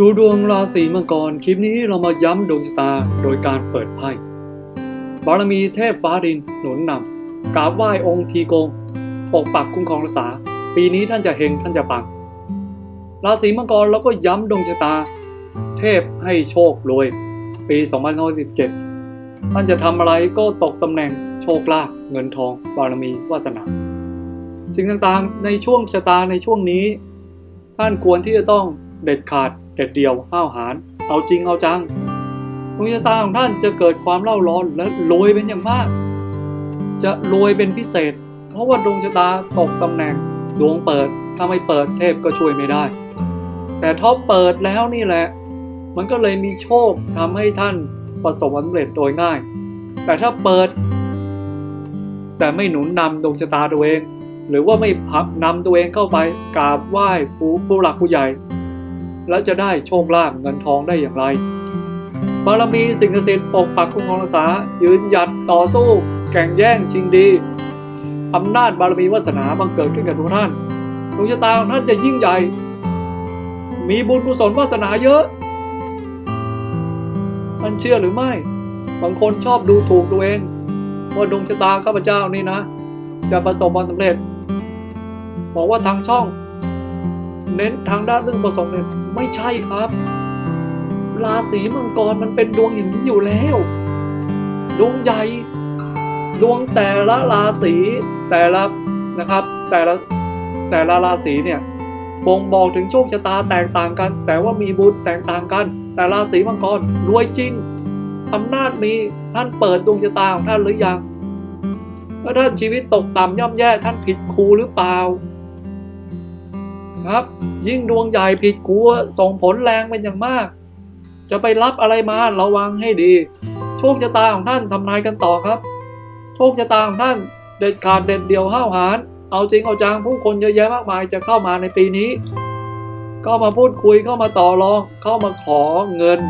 ดูดวงราศีมังกร คลิปนี้เรามาย้ำดวงชะตาโดยการเปิดไพ่ บารมีเทพฟ้าดินหนุนนำกราบไหว้องค์ทีโกง ปกปักคุ้มครองรักษา ปีนี้ท่านจะเฮงท่านจะปัง ราศีมังกรเราก็ย้ำดวงชะตา เทพให้โชครวย ปี2017 ท่านจะทำอะไรก็ตกตำแหน่งโชคลาภเงินทอง บารมีวาสนา สิ่งต่างๆในช่วงชะตาในช่วงนี้ ท่านควรที่จะต้องเด็ดขาด เด็ดเดี่ยวห้าวหาญเอาจริงเอาจังดวงชะตาของท่านจะเกิดความเล่าร้อนและรวยเป็นอย่างมาก จะรวยเป็นพิเศษ เพราะว่าดวงชะตาตกตำแหน่ง ดวงเปิดถ้าไม่เปิดเทพก็ช่วยไม่ได้ แต่ถ้าเปิดแล้วนี่แหละ มันก็เลยมีโชคทำให้ท่านประสบความสำเร็จโดยง่าย แต่ถ้าเปิด แต่ไม่หนุนนำดวงชะตาตัวเอง หรือว่าไม่พักนำตัวเองเข้าไปกราบไหว้ผู้ผู้หลักผู้ใหญ่ แล้วจะได้โชคลาภเงินทองได้อย่างไรบารมีสิ่งศักดิ์สิทธิ์ปกปักคุ้มครองรักษา ยืนหยัดต่อสู้ แข่งแย่งชิงดีอำนาจบารมีวาสนาบังเกิดขึ้นกับทุกท่านดวงชะตาของท่านจะยิ่งใหญ่ มีบุญกุศลวาสนาเยอะท่านเชื่อหรือไม่ บางคนชอบดูถูกตัวเองว่าดวงชะตาข้าพเจ้านี่นะ จะประสบความสำเร็จ บอกว่าทางช่อง เน้นทางด้านเรื่องประสบความสำเร็จไม่ใช่ครับ ราศีมังกรมันเป็นดวงอย่างนี้อยู่แล้ว ดวงใหญ่ ดวงแต่ละราศีแต่ละนะครับ แต่ละแต่ละราศีเนี่ยบ่งบอกถึงโชคชะตาแตกต่างกัน แต่ว่ามีบุญแตกต่างกัน แต่ราศีมังกรรวยจริงอำนาจมีท่านเปิดดวงชะตาของท่านหรือยังถ้าท่านชีวิตตกต่ำย่ำแย่ท่านผิดครูหรือเปล่า ครับ ยิ่งดวงใหญ่ผิดครูส่งผลแรงเป็นอย่างมาก จะไปรับอะไรมาระวังให้ดี โชคชะตาของท่านทำนายกันต่อครับ โชคชะตาของท่านเด็ดขาดเด็ดเดี่ยวห้าวหาญเอาจริงเอาจังผู้คนเยอะแยะมากมายจะเข้ามาในปีนี้ ก็มาพูดคุยเข้ามาต่อรองเข้ามาขอเงิน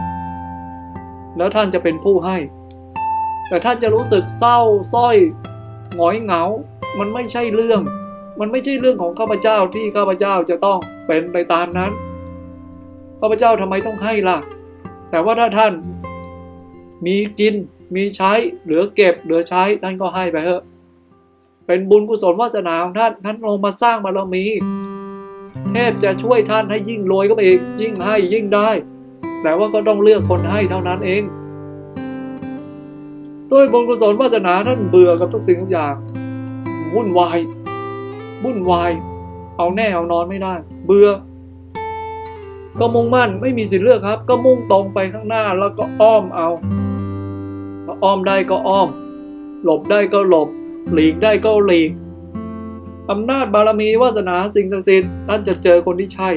แล้วท่านจะเป็นผู้ให้ แต่ท่านจะรู้สึกเศร้าสร้อยหงอยเหงา มันไม่ใช่เรื่อง มันไม่ใช่เรื่องของข้าพเจ้าที่ข้าพเจ้าจะต้องเป็นไปตามนั้น ข้าพเจ้าทำไมต้องให้ล่ะ แต่ว่าถ้าท่านมีกินมีใช้เหลือเก็บเหลือใช้ท่านก็ให้ไปเถอะ เป็นบุญกุศลวาสนาของท่านท่านลงมาสร้างบารมีเทพจะช่วยท่านให้ยิ่งรวยก็ไปอีกยิ่งให้ยิ่งได้ แต่ว่าก็ต้องเลือกคนให้เท่านั้นเองด้วยบุญกุศลวาสนาท่านเบื่อกับทุกสิ่งทุกอย่างวุ่นวาย วุ่นวาย เอาแน่เอานอนไม่ได้ เบื่อ ก็มุ่งมั่นไม่มีสิทธิ์เลือกครับ ก็มุ่งตรงไปข้างหน้าแล้วก็อ้อมเอาอ้อมได้ก็อ้อม หลบได้ก็หลบ หลีกได้ก็หลีกอำนาจบารมีวาสนาสิ่งศักดิ์สิทธิ์ท่านจะเจอคนที่ใช่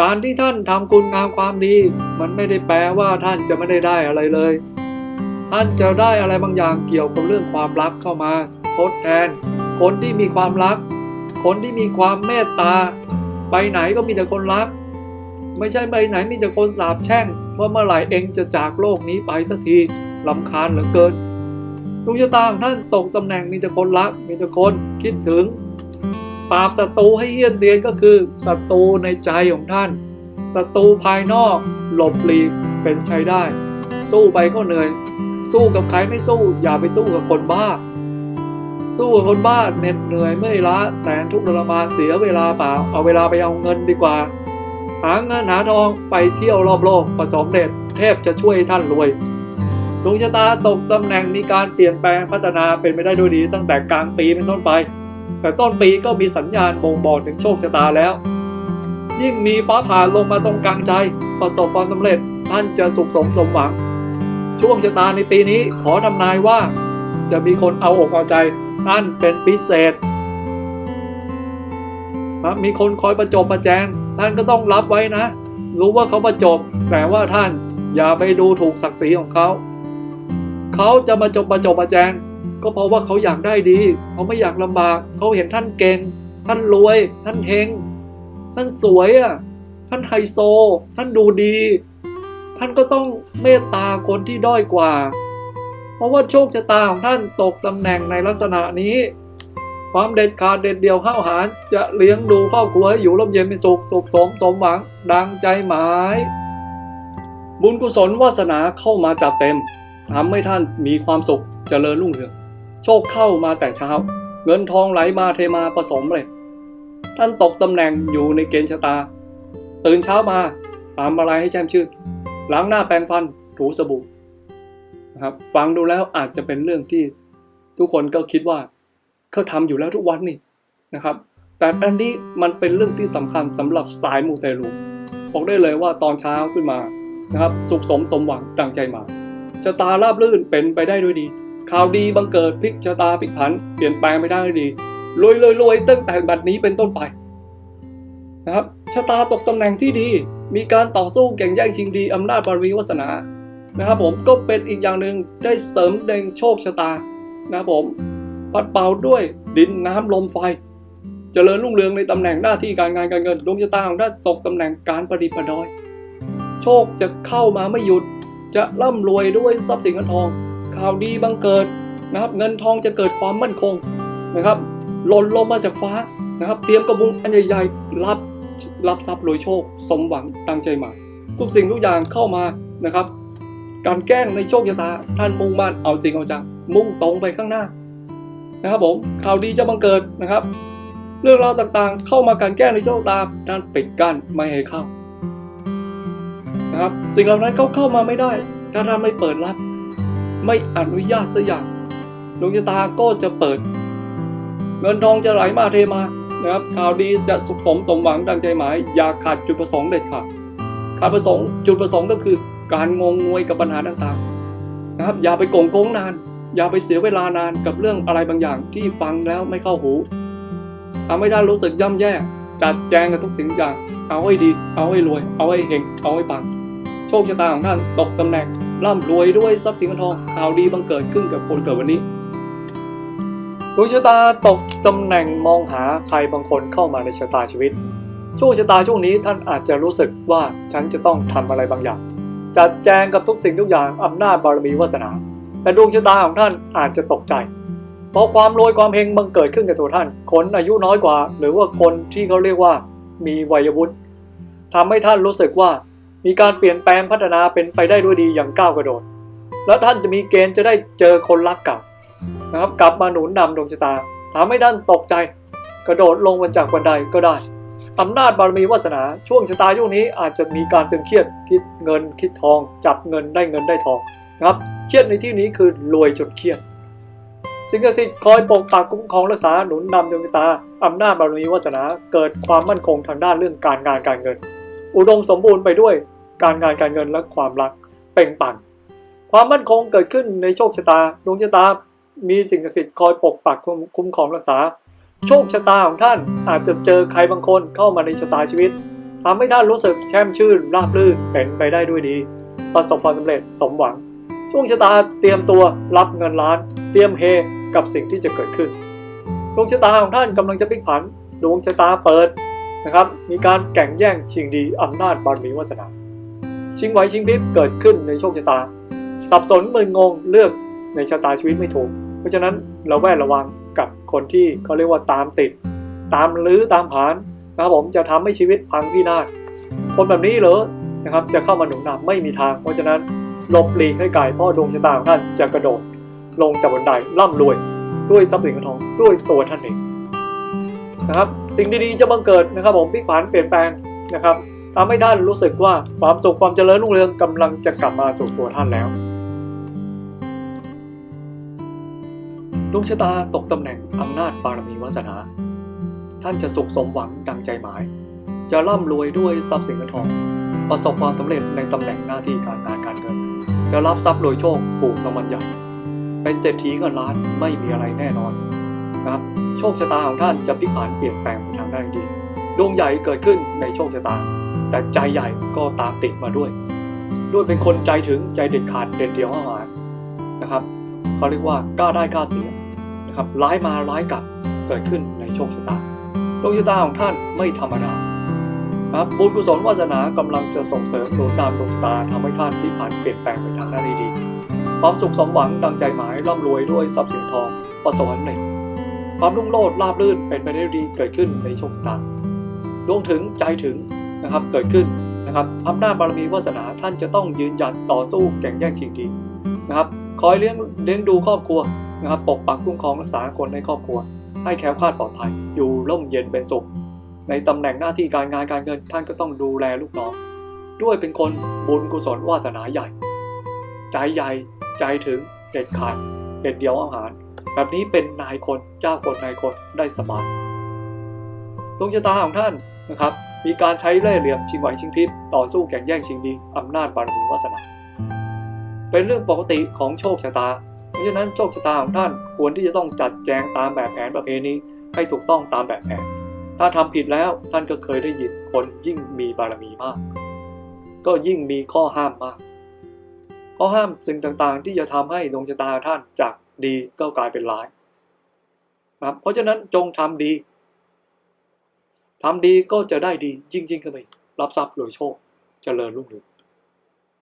การที่ท่านทำคุณงามความดี มันไม่ได้แปลว่าท่านจะไม่ได้ได้อะไรเลย ท่านจะได้อะไรบางอย่างเกี่ยวกับเรื่องความรักเข้ามา ทดแทน คนที่มีความรัก คนที่มีความเมตตา ไปไหนก็มีแต่คนรัก ไม่ใช่ไปไหนมีแต่คนสาบแช่ง ว่าเมื่อไหร่เองจะจากโลกนี้ไปสักทีลำคาญเหลือเกินดวงชะตาของท่านตกตำแหน่งมีแต่คนรัก มีแต่คนคิดถึง ปราบศัตรูให้เยี่ยนเตียนก็คือศัตรูในใจของท่านศัตรูภายนอกหลบหลีกเป็นใช้ได้ สู้ไปก็เหนื่อย สู้กับใครไม่สู้ อย่าไปสู้กับคนบ้า สู้กับคนบ้านเหน็ดเหนื่อยเมื่อยล้าแสนทุกข์ทรมานเสียเวลาเปล่าเอาเวลาไปเอาเงินดีกว่า หาเงินหาทองไปเที่ยวรอบโลกประสมเด็จเทพจะช่วยท่านรวยดวงชะตาตกตำแหน่งมีการเปลี่ยนแปลงพัฒนาเป็นไปได้ด้วยดีตั้งแต่กลางปีเป็นต้นไป แต่ต้นปีก็มีสัญญาณบ่งบอกถึงโชคชะตาแล้ว ยิ่งมีฟ้าผ่าลงมาตรงกลางใจ ประสบความสำเร็จท่านจะสุขสมสมหวัง ช่วงชะตาในปีนี้ขอทำนายว่า จะมีคนเอาอกเอาใจท่านเป็นพิเศษมีคนคอยประจบประแจงท่านก็ต้องรับไว้นะ รู้ว่าเขาประจบ แต่ว่าท่านอย่าไปดูถูกศักดิ์ศรีของเขา เขาจะมาจบประจบประแจง ก็เพราะว่าเขาอยากได้ดี เขาไม่อยากลำบาก เขาเห็นท่านเก่ง ท่านรวย ท่านเฮงท่านสวยอะ ท่านไฮโซ ท่านดูดี ท่านก็ต้องเมตตาคนที่ด้อยกว่า เพราะว่าโชคชะตาของท่านตกตำแหน่งในลักษณะนี้ ความเด็ดขาดเด็ดเดี่ยวห้าวหาญจะเลี้ยงดูครอบครัวให้อยู่ร่มเย็นเป็นสุขสุขสมสมหวังดังใจหมาย บุญกุศลวาสนาเข้ามาจัดเต็มทำให้ท่านมีความสุขเจริญรุ่งเรืองโชคเข้ามาแต่เช้า เงินทองไหลมาเทมาผสมเลย ท่านตกตำแหน่งอยู่ในเกณฑ์ชะตา ตื่นเช้ามาทำอะไรให้แช่มชื่นล้างหน้าแปรงฟันถูสบู่ นะครับ ฟังดูแล้วอาจจะเป็นเรื่องที่ทุกคนก็คิดว่าเขาทำอยู่แล้วทุกวันนี่นะครับ แต่อันนี้มันเป็นเรื่องที่สำคัญสำหรับสายมูเตลูบอกได้เลยว่าตอนเช้าขึ้นมานะครับ สุขสมสมหวังดังใจมาชะตาราบรื่นเป็นไปได้ด้วยดี ข่าวดีบังเกิดพลิกชะตาพลิกผัน เปลี่ยนแปลงไปได้ด้วยดีรวยรวยรวยตั้งแต่บัดนี้เป็นต้นไปนะครับชะตาตกตำแหน่งที่ดี มีการต่อสู้แข่งแย่งชิงดีอำนาจบารมีวาสนา นะครับผมก็เป็นอีกอย่างหนึ่งได้เสริมแดงโชคชะตานะครับผมปัดเป่าด้วยดินน้ำลมไฟเจริญรุ่งเรืองในตำแหน่งหน้าที่การงานการเงินดวงชะตาของท่านตกตำแหน่งการประดิษฐ์ประดอย โชคจะเข้ามาไม่หยุด จะร่ำรวยด้วยทรัพย์สินเงินทอง ข่าวดีบังเกิดนะครับ เงินทองจะเกิดความมั่นคงนะครับหล่นลงมาจากฟ้านะครับ เตรียมกระบุงอันใหญ่ๆรับรับทรัพย์รวยโชค สมหวังตั้งใจหมายทุกสิ่งทุกอย่างเข้ามานะครับ การแกล้งในโชคชะตาท่านมุ่งมั่นเอาจริงเอาจังมุ่งตรงไปข้างหน้านะครับผมข่าวดีจะบังเกิดนะครับ เรื่องราวต่างๆ เข้ามาการแกล้งในโชคชะตาท่านปิดกั้นไม่ให้เข้านะครับสิ่งเหล่านั้นเขาเข้ามาไม่ได้ถ้าท่านไม่เปิดรับ ไม่อนุญาตสักอย่างดวงชะตาก็จะเปิด เงินทองจะไหลมาเทมานะครับข่าวดีจะสุขสมสมหวังดังใจหมาย อย่าขาดจุดประสงค์เด็ดขาดขาดประสงค์จุดประสงค์ก็คือ การงงงวยกับปัญหาต่างๆนะครับ อย่าไปโกงโกงนาน อย่าไปเสียเวลานานกับเรื่องอะไรบางอย่างที่ฟังแล้วไม่เข้าหูทำให้ท่านรู้สึกย่ำแย่ จัดแจงกับทุกสิ่งอย่าง เอาให้ดี เอาให้รวย เอาให้เฮงเอาให้ปัง โชคชะตาของท่านตกตำแหน่งร่ำรวยด้วยทรัพย์สินเงินทองข่าวดีบังเกิดขึ้นกับคนเกิดวันนี้ดวงชะตาตกตำแหน่งมองหาใครบางคนเข้ามาในชะตาชีวิต ช่วงชะตาช่วงนี้ท่านอาจจะรู้สึกว่าฉันจะต้องทำอะไรบางอย่าง จัดแจงกับทุกสิ่งทุกอย่างอำนาจบารมีวาสนา แต่ดวงชะตาของท่านอาจจะตกใจ เพราะความรวยความเฮงบังเกิดขึ้นกับตัวท่าน คนอายุน้อยกว่า หรือว่าคนที่เขาเรียกว่า มีวัยวุฒิทำให้ท่านรู้สึกว่ามีการเปลี่ยนแปลงพัฒนาเป็นไปได้ด้วยดีอย่างก้าวกระโดด และท่านจะมีเกณฑ์จะได้เจอคนรักเก่านะครับกลับมาหนุนนำดวงชะตาทำให้ท่านตกใจ กระโดดลงมาจากบันไดก็ได้ อำนาจบารมีวาสนา ช่วงชะตาช่วงนี้อาจจะมีการตึงเครียดคิดเงินคิดทอง จับเงินได้เงินได้ทองนะครับเครียดในที่นี้คือรวยจนเครียดสิ่งศักดิ์สิทธิ์คอยปกปักคุ้มครองรักษาหนุนนำดวงชะตาอำนาจบารมีวาสนาเกิดความมั่นคงทางด้านเรื่องการงานการเงิน อุดมสมบูรณ์ไปด้วยการงานการเงินและความรักเป่งปังความมั่นคงเกิดขึ้นในโชคชะตาดวงชะตา มีสิ่งศักดิ์สิทธิ์คอยปกปักคุ้มครองรักษา โชคชะตาของท่านอาจจะเจอใครบางคนเข้ามาในชะตาชีวิตทำให้ท่านรู้สึกแช่มชื่นราบรื่นเป็นไปได้ด้วยดี ประสบความสำเร็จสมหวัง ช่วงชะตาเตรียมตัวรับเงินล้าน เตรียมเฮกับสิ่งที่จะเกิดขึ้นดวงชะตาของท่านกำลังจะพลิกผันดวงชะตาเปิดนะครับ มีการแข่งแย่งชิงดีอำนาจบารมีวาสนาชิงไหวชิงพริบเกิดขึ้นในโชคชะตา สับสนมึนงงเลือกในชะตาชีวิตไม่ถูก เพราะฉะนั้นเราแวดระวัง กับคนที่เขาเรียกว่าตามติด ตามลื้อตามผานนะครับผมจะทำให้ชีวิตพังพินาศคนแบบนี้เหรอนะครับจะเข้ามาหนุนนำไม่มีทาง เพราะฉะนั้นหลบหลีกให้ไกลเพราะดวงชะตาของท่านจะกระโดด ลงจากบันไดร่ำรวย ด้วยทรัพย์สินเงินทองด้วยตัวท่านเองนะครับสิ่งดีๆจะบังเกิดนะครับผมพลิกผันเปลี่ยนแปลงนะครับทำให้ท่านรู้สึกว่าความสุขความเจริญรุ่งเรืองกำลังจะกลับมาสู่ตัวท่านแล้ว ดวงชะตาตกตำแหน่งอำนาจบารมีวาสนา ท่านจะสุขสมหวังดังใจหมาย จะร่ำรวยด้วยทรัพย์สินเงินทอง ประสบความสำเร็จในตำแหน่งหน้าที่การงานการเงิน จะรับทรัพย์รวยโชคถูกรางวัลใหญ่เป็นเศรษฐีเงินล้านไม่มีอะไรแน่นอนนะครับโชคชะตาของท่านจะพลิกผันเปลี่ยนแปลงไปทางด้านดีดวงใหญ่เกิดขึ้นในโชคชะตา แต่ใจใหญ่ก็ตามติดมาด้วย ด้วยเป็นคนใจถึงใจเด็ดขาดเด็ดเดี่ยวหานนะครับ เขาเรียกว่ากล้าได้กล้าเสียนะครับร้ายมาร้ายกลับเกิดขึ้นในโชคชะตาดวงชะตาของท่านไม่ธรรมดาครับบุญกุศลวาสนากำลังจะส่งเสริมหนุนนำดวงชะตาทำให้ท่านพลิกผันเปลี่ยนแปลงไปทางด้านดีๆความสุขสมหวังดังใจหมายร่ำรวยด้วยทรัพย์สินทองประสบความสำเร็จความรุ่งโรจน์ราบรื่นเป็นไปได้ดีเกิดขึ้นในโชคชะตาดวงถึงใจถึงนะครับเกิดขึ้นนะครับอำนาจบารมีวาสนาท่านจะต้องยืนหยัดต่อสู้แข่งแย่งชิงดี นะครับคอยเลี้ยงเลี้ยงดูครอบครัวนะครับปกปักคุ้มครองรักษาคนในครอบครัว ให้แคล้วคลาดปลอดภัย อยู่ร่มเย็นเป็นสุข ในตำแหน่งหน้าที่การงานการเงินท่านก็ต้องดูแลลูกน้อง ด้วยเป็นคนบุญกุศลวาสนาใหญ่ ใจใหญ่ใจถึงเด็ดขาดเด็ดเดียวอาหาร แบบนี้เป็นนายคนเจ้าคนนายคนได้สบายดวงชะตาของท่านนะครับ มีการใช้เล่ห์เหลี่ยมชิงไหวชิงพริบต่อสู้แข่งแย่งชิงดีอำนาจบารมีวาสนา เป็นเรื่องปกติของโชคชะตา เพราะฉะนั้นโชคชะตาของท่านควรที่จะต้องจัดแจงตามแบบแผนประเพณีให้ถูกต้องตามแบบแผน ถ้าทำผิดแล้วท่านก็เคยได้ยินคนยิ่งมีบารมีมาก ก็ยิ่งมีข้อห้ามมาก ข้อห้ามสิ่งต่างๆ ที่จะทำให้ดวงชะตาท่านจากดีก็กลายเป็นร้ายนะครับเพราะฉะนั้นจงทำดีทำดีก็จะได้ดียิ่งยิ่งขึ้นไปรับทรัพย์รวยโชคเจริญรุ่งเรือง